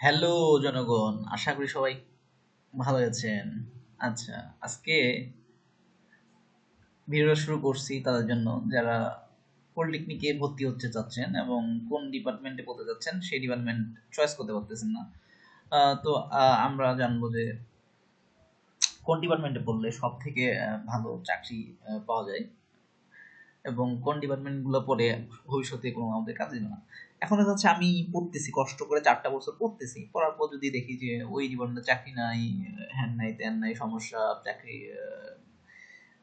Hello জনগণ। আশা করি সবাই ভালো আছেন। আচ্ছা আজকে ভিডিও শুরু করছি তাদের জন্য। যারা পলিটেকনিকে ভর্তি হতে চাচ্ছেন এবং কোন ডিপার্টমেন্টে পড়তে যাচ্ছেন সেই ডিপার্টমেন্ট চয়েস করতে পারতেছেন না। তো আমরা জানব যে কোন ডিপার্টমেন্টে পড়লে সব থেকে ভালো চাকরি পাওয়া যায়। এবং কোন ডিপার্টমেন্টগুলো পড়ে ভবিষ্যতে কোনো আমাদের কাজে না। এখন দেখা যাচ্ছে আমি পড়তেছি, কষ্ট করে চারটা বছর পড়তেছি। পড়ার পর যদি দেখি যে ওই ডিপার্টমেন্টে চাকরি নাই হ্যান নাই, ত্যান নাই, সমস্যা, চাকরি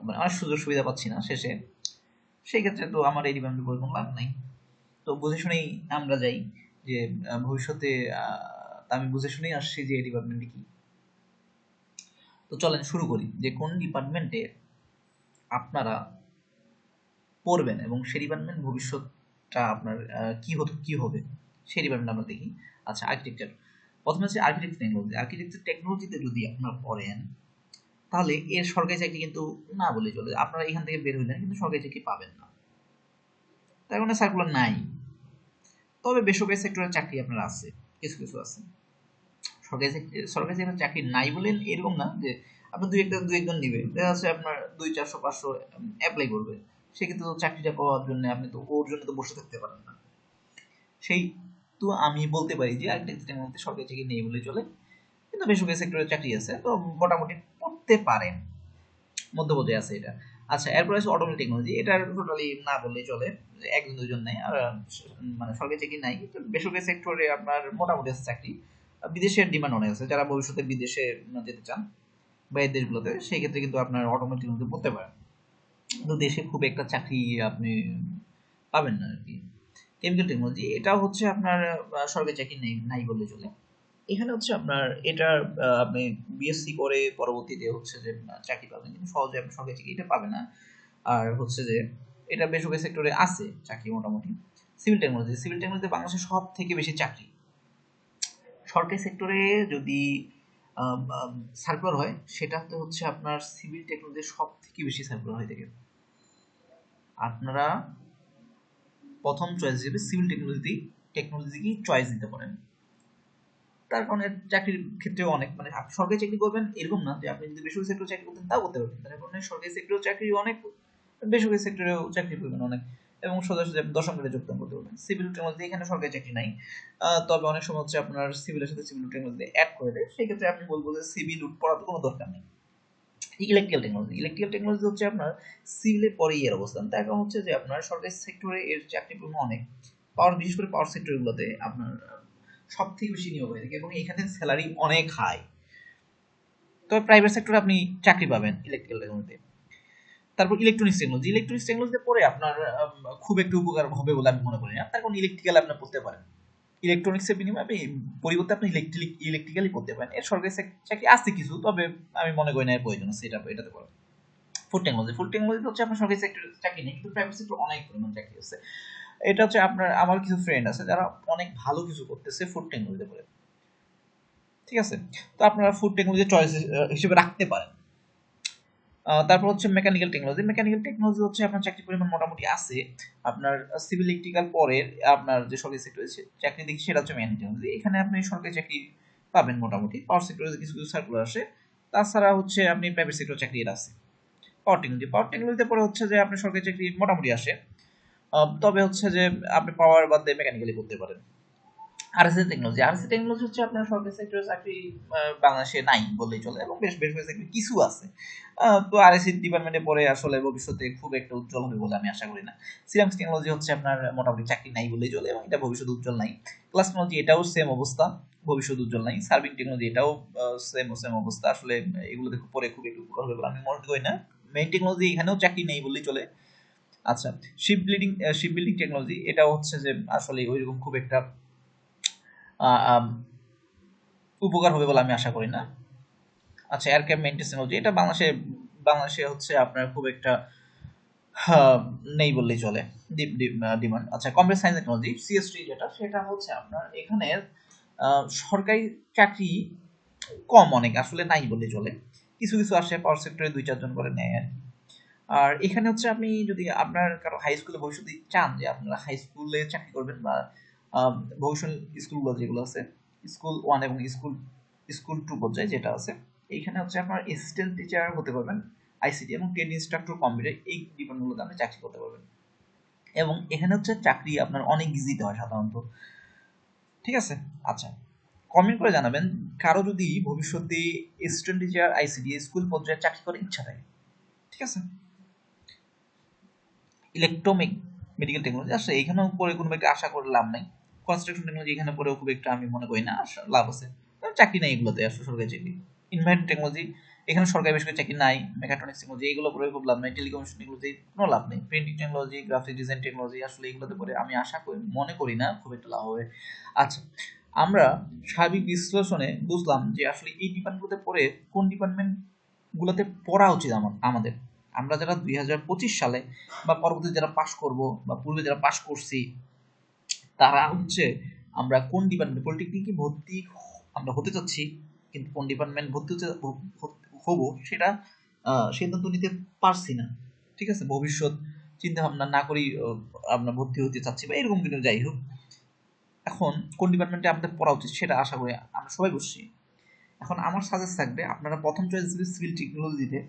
মানে অনেক সুযোগ সুবিধা পাচ্ছি না শেষে। সেই ক্ষেত্রে তো আমার এই ডিপার্টমেন্টে কোনো লাভ নাই। তো বুঝে শুনেই আমরা যাই যে ভবিষ্যতে আমি বুঝে শুনেই আসছি যে এই ডিপার্টমেন্টে কি। তো চলেন শুরু করি যে কোন ডিপার্টমেন্টে আপনারা পড়বেন এবং সেই ডিপার্টমেন্ট ভবিষ্যৎটা আপনার কি হতো, কি হবে সেই ডিপার্টমেন্ট আমরা দেখি। আচ্ছা আর্কিটেকচার প্রথমে হচ্ছে আর্কিটেকচার টেকনোলজি আর্কিটেকচার টেকনোলজিতে যদি আপনারা পড়েন, তাহলে এর সরকারি চাকরি কিন্তু না বলে চলে আপনারা এখান থেকে বের হইলেন, কিন্তু সরকারি চাকরি পাবেন না। তার মানে সার্কুলার নাই। তবে বেসরকারি সেক্টরের চাকরি আপনার আছে, কিছু কিছু আছে। সরকারি চাকরি সরকারি সেক্টরের চাকরি নাই বলেন এরকম না যে আপনার দুই একটা দুই একজন নিবে। দেখা যাচ্ছে আপনার দুই, চারশো, পাঁচশো অ্যাপ্লাই করবে। সেক্ষেত্রে তো চাকরিটা পাওয়ার জন্য আপনি তো, ওর জন্য তো বসে থাকতে পারেন না। সেই তো আমি বলতে পারি যে আর্কিটেকচারের মধ্যে সরকারি চাকরি নেই বলে চলে। কিন্তু বেসরকারি সেক্টরের চাকরি আছে, তো মোটামুটি পড়তে পারেন। মধ্যপদে আছে এটা। আচ্ছা এরপরে আছে অটোমেটিক টেকনোলজি এটা টোটালি না বললেই চলে। একজন, দুজন নাই। আর মানে সরকারি চাকরি নাই। কিন্তু বেসরকারি সেক্টরে আপনার মোটামুটি আছে চাকরি। বিদেশের ডিমান্ড অনেক আছে। যারা ভবিষ্যতে বিদেশে যেতে চান বাইরের দেশগুলোতে, সেই ক্ষেত্রে কিন্তু আপনার অটোমেটিক পড়তে পারেন। কিন্তু দেশে খুব একটা চাকরি আপনি পাবেন না আর কি কেমিক্যাল টেকনোলজি এটা হচ্ছে আপনার সরকারি চাকরি নেই, নাই বললে চলে। এখানে হচ্ছে আপনার এটা আপনি বিএসসি করে পরবর্তীতে হচ্ছে যে চাকরি পাবেন, কিন্তু সহজে আপনি সরকারি চাকরি এটা পাবেন না। আর হচ্ছে যে, এটা বেসরকারি সেক্টরে আছে চাকরি মোটামুটি। সিভিল টেকনোলজি সিভিল টেকনোলজিতে বাংলাদেশে সব থেকে বেশি চাকরি। সরকারি সেক্টরে যদি সার্কুলার হয়, সেটাতে হচ্ছে আপনার সিভিল টেকনোলজি সব থেকে বেশি সার্কুলার হয়ে থাকে। আপনারা প্রথম চয়েস হিসেবে সিভিল টেকনোলজি টেকনোলজিকেই চয়েস দিতে পারেন। তার কারণে চাকরির ক্ষেত্রেও অনেক মানে আপনি সরকারি চাকরি করবেন এরকম না যে আপনি যদি বেসরকারি সেক্টরে চাকরি করতেন তাও করতে পারবেন তার কারণে সরকারি সেক্টরেও চাকরি অনেক, বেসরকারি সেক্টরেও চাকরি পাবেন অনেক। এবং সোজা সোজা আপনি দশম গ্রেডে যোগদান করতে পারবেন। সিভিল টেকনোলজি এখানে সরকারি চাকরি নাই। তবে অনেক সময় হচ্ছে আপনার সিভিলের সাথে সিভিল টেকনোলজি অ্যাড করে দেয়। সেই ক্ষেত্রে আপনি বলব যে সিভিল পড়ার কোনো দরকার নেই। ইলেকট্রিক্যাল টেকনোলজি ইলেকট্রিক্যাল টেকনোলজি হচ্ছে আপনার সিভিলের পরেই এর অবস্থান। তার কারণ হচ্ছে যে আপনার সরকারি সেক্টরে এর চাকরি পরিমাণ অনেক। পাওয়ার বিশেষ করে পাওয়ার সেক্টরগুলোতে আপনার সব থেকে বেশি নিয়োগ হয়ে থাকে এবং এখানে স্যালারি অনেক হাই তবে প্রাইভেট সেক্টরে আপনি চাকরি পাবেন ইলেকট্রিক্যাল টেকনোলজিতে তারপর ইলেকট্রনিক্স টেকনোলজি ইলেকট্রনিক্স টেকনোলজিতে পরে আপনার খুব একটু উপকার হবে বলে আমি মনে করি না। তার কারণ ইলেকট্রিক্যাল আপনি পড়তে পারেন। ইলেকট্রনিক্সের বিনিময়ে আপনি পরিবর্তে আপনি ইলেকট্রিক ইলেকট্রিক্যালি করতে পারেন। এর সরকারি চাকরি আছে কিছু, তবে আমি মনে করি না এর প্রয়োজন আছে এটা, এটাতে করা ফুড টেকনোলজি ফুড টেকনোলজি হচ্ছে আপনার সরকারি সেক্টর চাকরি নেই, কিন্তু প্রাইভেট সেক্টর অনেক পরিমাণ চাকরি আছে। এটা হচ্ছে আপনার, আমার কিছু ফ্রেন্ড আছে, যারা অনেক ভালো কিছু করতেছে ফুড টেকনোলজিতে পড়ে। ঠিক আছে? তো আপনারা ফুড টেকনোলজি চয়েস হিসেবে রাখতে পারেন। তারপর হচ্ছে মেকানিক্যাল টেকনোলজি মেকানিক্যাল টেকনোলজি হচ্ছে আপনার চাকরি পরিমাণ মোটামুটি আছে। আপনার সিভিল ইলেকট্রিক্যাল পরে আপনার যে সরকারি সেক্টরে চাকরি দেখি সেটা হচ্ছে মেকানিক্যাল টেকনোলজি এখানে আপনি সরকারি চাকরি পাবেন মোটামুটি। পাওয়ার সেক্টরে কিছু কিছু সার্কুলার আসে। তাছাড়া হচ্ছে আপনি প্রাইভেট সেক্টর চাকরি আছে। পাওয়ার টেকনোলজি পাওয়ার টেকনোলজিতে পরে হচ্ছে যে আপনি সরকারি চাকরি মোটামুটি আসে। তবে হচ্ছে যে আপনি পাওয়ার বাদ দিয়ে মেকানিক্যালি করতে পারেন। RSA technology. আরএসএ টেকনোলজি হচ্ছে আপনার সরকারি সেক্টরে চাকরি বাংলাদেশে নাই বললেই চলে এবং বেশ বেশ বেশ কিছু আছে। তো আরএসসি ডিপার্টমেন্টে পরে আসলে ভবিষ্যতে খুব একটা উজ্জ্বল হবে বলে আমি আশা করি না। সিরামস টেকনোলজি হচ্ছে আপনার মোটামুটি চাকরি নাই বলেই চলে এবং এটা ভবিষ্যৎ উজ্জ্বল নাই। ক্লাস টেকনোলজি এটাও সেম অবস্থা ভবিষ্যৎ উজ্জ্বল নাই। সার্ভিং টেকনোলজি এটাও সেম সেম অবস্থা। আসলে এগুলোতে পরে খুব একটু উপকার হবে বলে আমি মনে করি না। মেইন টেকনোলজি এখানেও চাকরি নেই বললেই চলে। আচ্ছা ship building ship building technology এটাও হচ্ছে যে আসলে ওইরকম খুব একটা উপকার হবে বলে আমি আশা করি না। আচ্ছা এয়ার ক্যাব মেইনটেন্স টেকনোলজি এটা বাংলাদেশে বাংলাদেশে হচ্ছে আপনার খুব একটা নেই বললেই চলে। ডিমান্ড আচ্ছা কম্পিউটার সায়েন্স টেকনোলজি সিএসটি যেটা, সেটা হচ্ছে আপনার এখানে সরকারি চাকরি কম অনেক, আসলে নাই বললেই চলে। কিছু কিছু আসে পাওয়ার সেক্টরে দুই চারজন করে নেয় আর আর এখানে হচ্ছে আপনি যদি আপনার কারও হাই স্কুলে ভবিষ্যতে চান যে আপনারা হাই স্কুলে চাকরি করবেন বা ভবিষ্যৎ স্কুলগুলো যেগুলো আছে স্কুল ওয়ান এবং স্কুল স্কুল টু পর্যায়ে যেটা আছে, এইখানে হচ্ছে আপনার অ্যাসিস্ট্যান্ট টিচার হতে পারবেন আইসিটি এবং ট্রেড ইনস্ট্রাক্টর কম্পিউটার এই ডিপার্টমেন্টগুলোতে আপনি চাকরি করতে পারবেন। এবং এখানে হচ্ছে চাকরি আপনার অনেক ইজিতে হয় সাধারণত। ঠিক আছে? আচ্ছা কমেন্ট করে জানাবেন, কারও যদি ভবিষ্যতে স্টুডেন্ট টিচার আইসিডি স্কুল পর্যায়ে চাকরি করার ইচ্ছা থাকে, ঠিক আছে? ইলেকট্রোমিক মেডিকেল টেকনোলজি আসলে এখানেও পরে কোনো একটা আশা করে লাভ নাই। কনস্ট্রাকশন টেকনোলজি এখানে পরেও খুব একটা আমি মনে করি না লাভ আছে। চাকরি নেই এগুলোতে, আসলে সরকারি চাকরি। ইনভাইরনমেন্ট টেকনোলজি এখানে সরকারি বেসরকারি চাকরি নাই মেকাট্রনিক্স টেকনোলজি এগুলো পরে খুব লাভ নাই। টেলিকমিউনিকেশন টেকনোলজি কোনো লাভ নেই। Printing technology graphic design technology আসলে এগুলোতে পরে আমি আশা করি, মনে করি না, খুব একটা লাভ হবে। আচ্ছা আমরা সার্বিক বিশ্লেষণে বুঝলাম যে আসলে এই ডিপার্টমেন্টগুলোতে পড়ে কোন ডিপার্টমেন্টগুলোতে পড়া উচিত আমার আমাদের। আমরা যারা দুই হাজার পঁচিশ সালে বা পরবর্তীতে যারা পাশ করব বা পূর্বে যারা পাশ করছি তারা হচ্ছে আমরা কোন ডিপার্টমেন্ট পলিটেকনিকে ভর্তি আমরা হতে চাচ্ছি, কিন্তু কোন ডিপার্টমেন্ট ভর্তি হব সেটা সিদ্ধান্ত নিতে পারছি না। ঠিক আছে? ভবিষ্যৎ চিন্তা ভাবনা না করেই আমরা ভর্তি হতে চাচ্ছি বা এরকম কিন্তু যাই হোক। এখন কোন ডিপার্টমেন্টে আমাদের পড়া উচিত সেটা আশা করি আমরা সবাই বসছি এখন আমার সাজেস্ট থাকবে, আপনারা প্রথম চয়েস দিলে সিভিল টেকনোলজিতে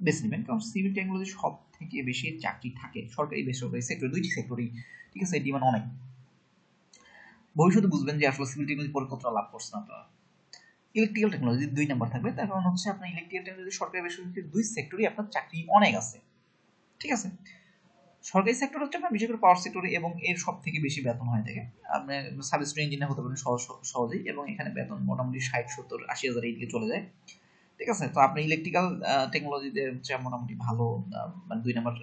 বেছে নেবেন। কারণ সিভিল টেকনোলজি সব থেকে বেশি চাকরি থাকে, সরকারি বেসরকারি সেক্টর দুইটি সেক্টরই ঠিক আছে ডিমান্ড অনেক। ভবিষ্যতে বুঝবেন যে আসলে সিভিল টেকনোলজি পরে কতটা লাভ করছেন আপনারা ইলেকট্রিক্যাল টেকনোলজি দুই নাম্বার থাকবে। তার কারণ হচ্ছে আপনার ইলেকট্রিক্যাল টেকনোলজি সরকারি বেসরকারি দুই সেক্টরই আপনার চাকরি অনেক আছে। ঠিক আছে? সরকারি সেক্টর হচ্ছে আপনার বিশেষ করে পাওয়ার সেক্টরে এবং এর সব থেকে বেশি বেতন হয়ে থাকে আপনি সার্ভিস ইঞ্জিনিয়ার হতে পারেন সহজ, সহজেই এবং এখানে বেতন মোটামুটি ষাট, সত্তর, আশি হাজার এইদিকে চলে যায়। ঠিক আছে, তো আপনি ইলেকট্রিক্যাল টেকনোলজিতে হচ্ছে মোটামুটি ভালো মানে দুই নম্বর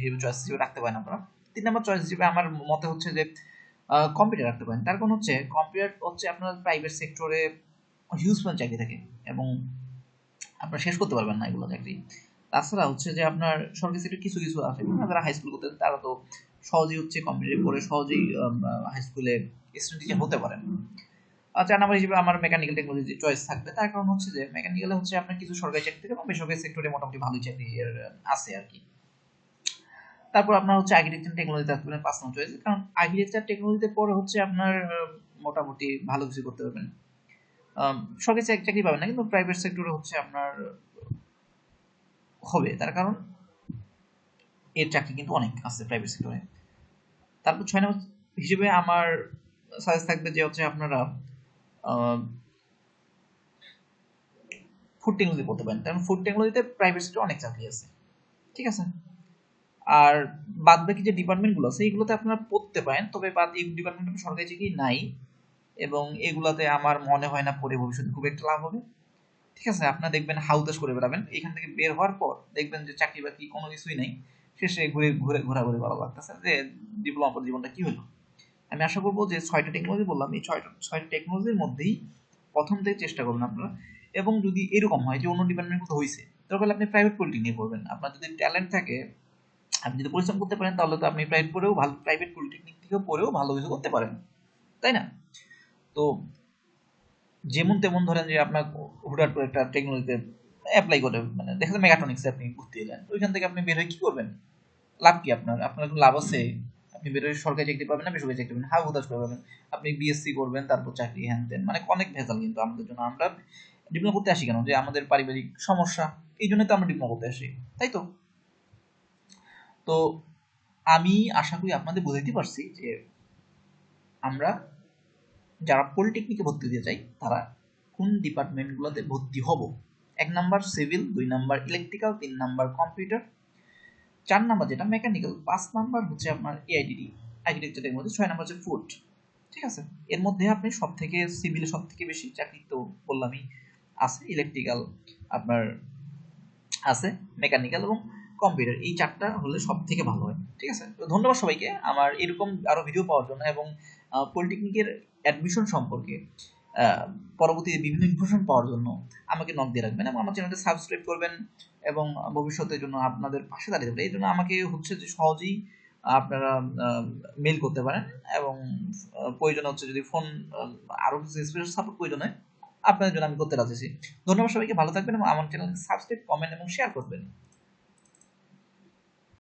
হিসেবে চয়েস হিসেবে রাখতে পারেন আপনারা। তিন নম্বর চয়েস হিসেবে আমার মতে হচ্ছে যে কম্পিউটার রাখতে পারেন। তার কারণ হচ্ছে কম্পিউটার হচ্ছে আপনার প্রাইভেট সেক্টরে হিউজ পরিমাণ চাকরি থাকে এবং আপনার শেষ করতে পারবেন না এগুলো চাকরি। তাছাড়া হচ্ছে যে আপনার সরকারি সেক্টর কিছু কিছু আছে। যারা হাই স্কুল করতে তারা তো সহজেই হচ্ছে কম্পিউটার পড়ে সহজেই হাই স্কুলে স্টুডেন্ট হতে পারেন। চার নাম্বার হিসেবে আমার মেকানিক্যাল টেকনোলজি চয়েস থাকবে। তার কারণ হচ্ছে যে মেকানিক্যালে হচ্ছে আপনার কিছু সরকারি চাকরি থাকে এবং বেসরকারি সেক্টরে মোটামুটি ভালোই চাকরি আছে আর কি। তারপর আপনার হচ্ছে আর্কিটেকচার টেকনোলজি পারেন পাঁচ নম্বর চয়েস কারণ আর্কিটেকচার টেকনোলজিতে পরে হচ্ছে আপনার মোটামুটি ভালো কিছু করতে পারবেন। সরকারি চাকরি পাবেন না, কিন্তু প্রাইভেট সেক্টরে হচ্ছে আপনার, হবে। তার কারণ এর চাকরি কিন্তু অনেক আছে প্রাইভেট সেক্টরে তারপর ছয় নম্বর হিসেবে আমার সাজেস্ট থাকবে যে হচ্ছে আপনারা ফুড টেকনোলজি পড়তে পারেন। কারণ ফুড টেকনোলজিতে প্রাইভেট সেক্টরে অনেক চাকরি আছে। ঠিক আছে? আর বাদ বাকি যে ডিপার্টমেন্টগুলো আছে এইগুলোতে আপনারা পড়তে পারেন। তবে বাদ এই ডিপার্টমেন্ট সরকারি চাকরি নাই এবং এগুলাতে আমার মনে হয় না পরে ভবিষ্যতে খুব একটা লাভ হবে। ঠিক আছে? আপনারা দেখবেন হাউতাস করে বেড়াবেন। এখান থেকে বের হওয়ার পর দেখবেন যে চাকরি বাকরি কোনো কিছুই নেই। শেষে ঘুরে ঘুরে, ঘোরাঘুরি ভালো লাগতেছে যে ডিপ্লোমা জীবনটা কি হলো? আমি আশা করব যে ছয়টা টেকনোলজি বললাম, এই ছয়টা ছয়টা টেকনোলজির মধ্যেই প্রথম থেকে চেষ্টা করবেন আপনারা। এবং যদি এরকম হয় যে অন্য ডিপার্টমেন্ট কোথাও হয়েছে তাহলে আপনি প্রাইভেট পলিটিক নিয়ে পড়বেন আপনার যদি ট্যালেন্ট থাকে, আপনি যদি পরিশ্রম করতে পারেন, তাহলে তো আপনি প্রাইভেট পড়েও ভালো প্রাইভেট পলিটেকনিক থেকেও পড়েও ভালো কিছু করতে পারেন। তাই না? তো যেমন তেমন ধরেন যে আপনার হুটার করে একটা টেকনোলজিতে অ্যাপ্লাই করে মানে দেখা যায় মেগাট্রনিক্সে আপনি ঘুরতে এলেন ওইখান থেকে আপনি বের হয়ে কী করবেন? লাভ কি আপনার? আপনার লাভ আছে? আপনি বের হয়ে সরকারি চাকরি পাবেন না বেসরকারি চাকরি পাবেন হাউ হুদাস করে পাবেন। আপনি বিএসসি করবেন, তারপর চাকরি হ্যান তেন মানে অনেক ভেজাল কিন্তু আমাদের জন্য। আমরা ডিপ্লোমা করতে আসি কেন? যে আমাদের পারিবারিক সমস্যা, এই জন্য তো আমরা ডিপ্লোমা করতে আসি, তাই তো? তো আমি আশা করি আপনাদের বোঝাইতে পারছি যে আমরা যারা পলিটেকনিকে ভর্তি দিতে চাই, তারা কোন ডিপার্টমেন্টগুলোতে ভর্তি হব? এক নাম্বার সিভিল দুই নাম্বার ইলেকট্রিক্যাল তিন নাম্বার কম্পিউটার চার নাম্বার যেটা মেকানিক্যাল পাঁচ নাম্বার হচ্ছে আপনার এআইডিডি আর্কিটেকচারের মধ্যে, ছয় নাম্বার হচ্ছে ফুড ঠিক আছে? এর মধ্যে আপনি সব থেকে সিভিলে সব থেকে বেশি চাকরি তো বললামই আছে ইলেকট্রিক্যাল আপনার আছে মেকানিক্যাল এবং কম্পিউটার এই চারটা হলে সব থেকে ভালো হয়, ঠিক আছে? তো ধন্যবাদ সবাইকে, আমার এরকম আরও ভিডিও পাওয়ার জন্য এবং পলিটেকনিকের অ্যাডমিশন সম্পর্কে। পরবর্তী বিভিন্ন ইনফরমেশন পাওয়ার জন্য আমাকে নক দিয়ে রাখবেন এবং আমার চ্যানেলটা সাবস্ক্রাইব করবেন এবং ভবিষ্যতের জন্য আপনাদের পাশে দাঁড়িয়ে দেবেন এই জন্য আমাকে হচ্ছে যে সহজেই আপনারা মেল করতে পারেন এবং প্রয়োজন হচ্ছে যদি ফোন আরও কিছু স্পেশাল সাপোর্ট প্রয়োজন হয় আপনাদের জন্য আমি করতে রাজি ধন্যবাদ সবাইকে, ভালো থাকবেন এবং আমার চ্যানেলকে সাবস্ক্রাইব কমেন্ট এবং শেয়ার করবেন।